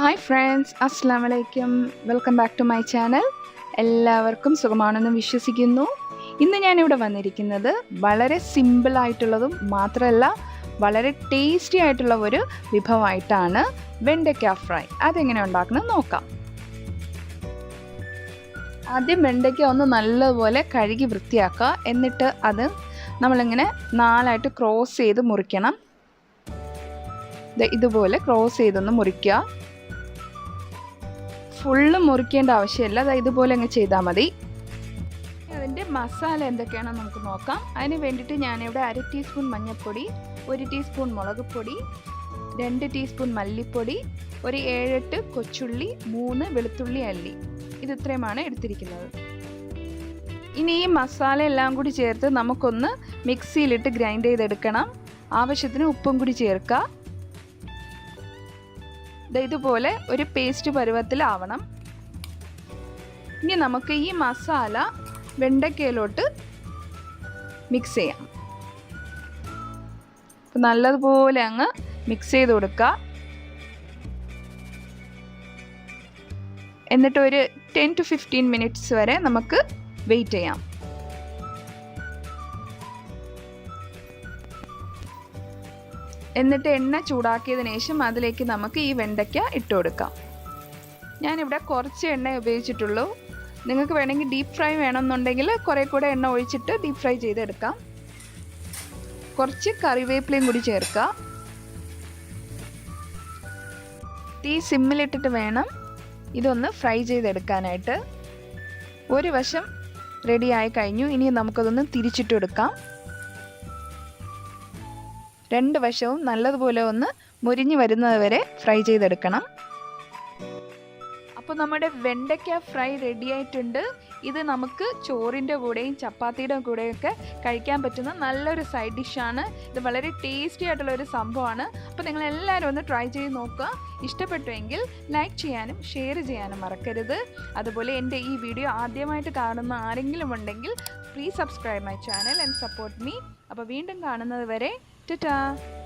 Hi friends അസ്സാം വലൈക്കും welcome back to my channel എല്ലാവർക്കും സുഖമാണെന്ന് വിശ്വസിക്കുന്നു. ഇന്ന് ഞാനിവിടെ വന്നിരിക്കുന്നത് വളരെ സിമ്പിളായിട്ടുള്ളതും മാത്രമല്ല വളരെ ടേസ്റ്റി ആയിട്ടുള്ള ഒരു വിഭവമായിട്ടാണ് വെണ്ടയ്ക്ക ഫ്രൈ അതെങ്ങനെ ഉണ്ടാക്കുന്നത് നോക്കാം. ആദ്യം വെണ്ടയ്ക്ക ഒന്ന് നല്ലപോലെ കഴുകി വൃത്തിയാക്കുക. എന്നിട്ട് അത് നമ്മളിങ്ങനെ നാലായിട്ട് ക്രോസ് ചെയ്ത് മുറിക്കണം. ഇതുപോലെ ക്രോസ് ചെയ്തൊന്ന് മുറിക്കുക. ഫുള്ള് മുറിക്കേണ്ട ആവശ്യമില്ല. അത് ഇതുപോലെ അങ്ങ് ചെയ്താൽ മതി. അതിന്റെ മസാല എന്തൊക്കെയാണെന്ന് നമുക്ക് നോക്കാം. അതിന് വേണ്ടിയിട്ട് ഞാനിവിടെ അര ടീസ്പൂൺ മഞ്ഞൾപ്പൊടി ഒരു ടീസ്പൂൺ മുളക് പൊടി രണ്ട് ടീസ്പൂൺ മല്ലിപ്പൊടി ഒരു ഏഴെട്ട് കൊച്ചുള്ളി മൂന്ന് വെളുത്തുള്ളി അല്ലി. ഇത് ഇത്രയുമാണ് എടുത്തിരിക്കുന്നത്. ഇനി ഈ മസാല എല്ലാം കൂടി ചേർത്ത് നമുക്കൊന്ന് മിക്സിയിലിട്ട് ഗ്രൈൻഡ് ചെയ്തെടുക്കണം. ആവശ്യത്തിന് ഉപ്പും കൂടി ചേർക്കുക ഇതുപോലെ ഒരു പേസ്റ്റ് പരുവത്തിലാവണം. ഇനി നമുക്ക് ഈ മസാല വെണ്ടയ്ക്കയിലോട്ട് മിക്സ് ചെയ്യാം. അപ്പം നല്ലതുപോലെ അങ്ങ് മിക്സ് ചെയ്ത് കൊടുക്കുക. എന്നിട്ട് ഒരു ടെൻ ടു ഫിഫ്റ്റീൻ മിനിറ്റ്സ് വരെ നമുക്ക് വെയിറ്റ് ചെയ്യാം. എന്നിട്ട് എണ്ണ ചൂടാക്കിയതിന് ശേഷം അതിലേക്ക് നമുക്ക് ഈ വെണ്ടയ്ക്ക ഇട്ട് കൊടുക്കാം. ഞാനിവിടെ കുറച്ച് എണ്ണ ഉപയോഗിച്ചിട്ടുള്ളൂ. നിങ്ങൾക്ക് വേണമെങ്കിൽ ഡീപ് ഫ്രൈ വേണമെന്നുണ്ടെങ്കിൽ കുറേ കൂടെ എണ്ണ ഒഴിച്ചിട്ട് ഡീപ് ഫ്രൈ ചെയ്തെടുക്കാം. കുറച്ച് കറിവേപ്പിലയും കൂടി ചേർക്കാം. തീ സിമ്മിലിട്ടിട്ട് വേണം ഇതൊന്ന് ഫ്രൈ ചെയ്തെടുക്കാനായിട്ട്. ഒരു വശം റെഡി ആയി കഴിഞ്ഞു. ഇനി നമുക്കതൊന്ന് തിരിച്ചിട്ടെടുക്കാം രണ്ട് വശവും നല്ലതുപോലെ ഒന്ന് മുരിഞ്ഞു വരുന്നത് വരെ ഫ്രൈ ചെയ്തെടുക്കണം. അപ്പോൾ നമ്മുടെ വെണ്ടയ്ക്ക ഫ്രൈ റെഡി ആയിട്ടുണ്ട്. ഇത് നമുക്ക് ചോറിന്റെ കൂടെയും ചപ്പാത്തിയുടെ കൂടെയൊക്കെ കഴിക്കാൻ പറ്റുന്ന നല്ലൊരു സൈഡ് ഡിഷാണ് ഇത് വളരെ ടേസ്റ്റി ആയിട്ടുള്ള ഒരു സംഭവമാണ്. അപ്പോൾ നിങ്ങൾ എല്ലാവരും ഒന്ന് ട്രൈ ചെയ്ത് നോക്കുക. ഇഷ്ടപ്പെട്ടുവെങ്കിൽ ലൈക്ക് ചെയ്യാനും ഷെയർ ചെയ്യാനും മറക്കരുത്. അതുപോലെ എന്റെ ഈ വീഡിയോ ആദ്യമായിട്ട് കാണുന്ന ആരെങ്കിലും ഉണ്ടെങ്കിൽ please subscribe my channel and support me അപ്പോൾ വീണ്ടും കാണുന്നത് വരെ Ta-ta!